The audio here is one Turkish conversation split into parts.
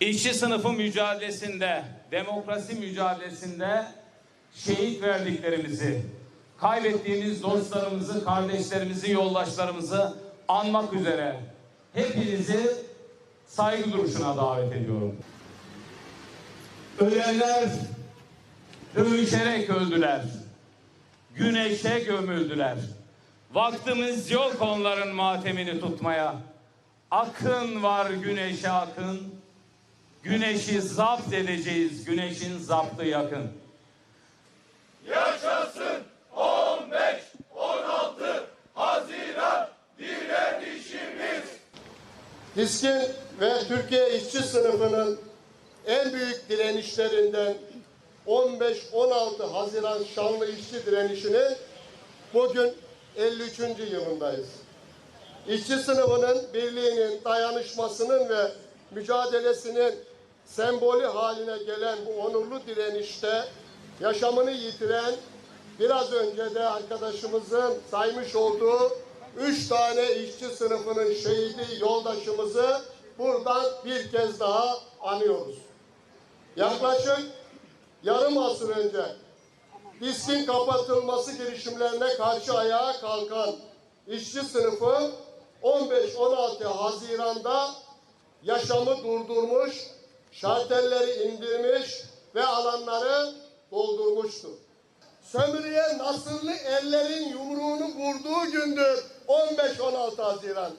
İşçi sınıfı mücadelesinde, demokrasi mücadelesinde şehit verdiklerimizi, kaybettiğimiz dostlarımızı, kardeşlerimizi, yoldaşlarımızı anmak üzere hepinizi saygı duruşuna davet ediyorum. Ölenler dövüşerek öldüler. Güneşe gömüldüler. Vaktimiz yok onların matemini tutmaya. Akın var güneşe akın. Güneşi zapt edeceğiz. Güneşin zaptı yakın. Yaşasın 15 16 Haziran direnişimiz. Diskin ve Türkiye işçi sınıfının en büyük direnişlerinden 15-16 Haziran Şanlı İşçi direnişinin bugün 53. yılındayız. İşçi sınıfının birliğinin, dayanışmasının ve mücadelesinin sembolü haline gelen bu onurlu direnişte yaşamını yitiren biraz önce de arkadaşımızın saymış olduğu üç tane işçi sınıfının şehidi yoldaşımızı buradan bir kez daha anıyoruz. Yaklaşık yarım asır önce diskin kapatılması girişimlerine karşı ayağa kalkan işçi sınıfı 15-16 Haziran'da yaşamı durdurmuş, şartelleri indirmiş ve alanları doldurmuştur. Sömürüye nasırlı ellerin yumruğunu vurduğu gündür 15-16 Haziran.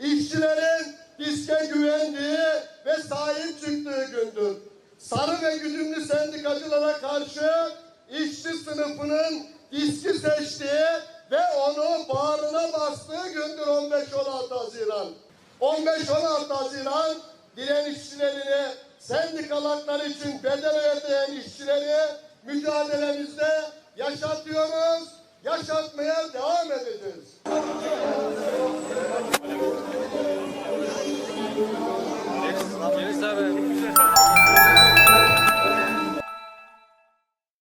İşçilerin diske güvendiği ve sahip çıktığı gündür. Sarı ve güdümlü sendikacılara karşı işçi sınıfının diski seçtiği ve onu bağrına bastığı gündür 15-16 Haziran. 15-16 Haziran direnişçilerini, sendikalar için bedel ödeyen işçileri mücadelemizde yaşatıyoruz, yaşatmaya devam edeceğiz.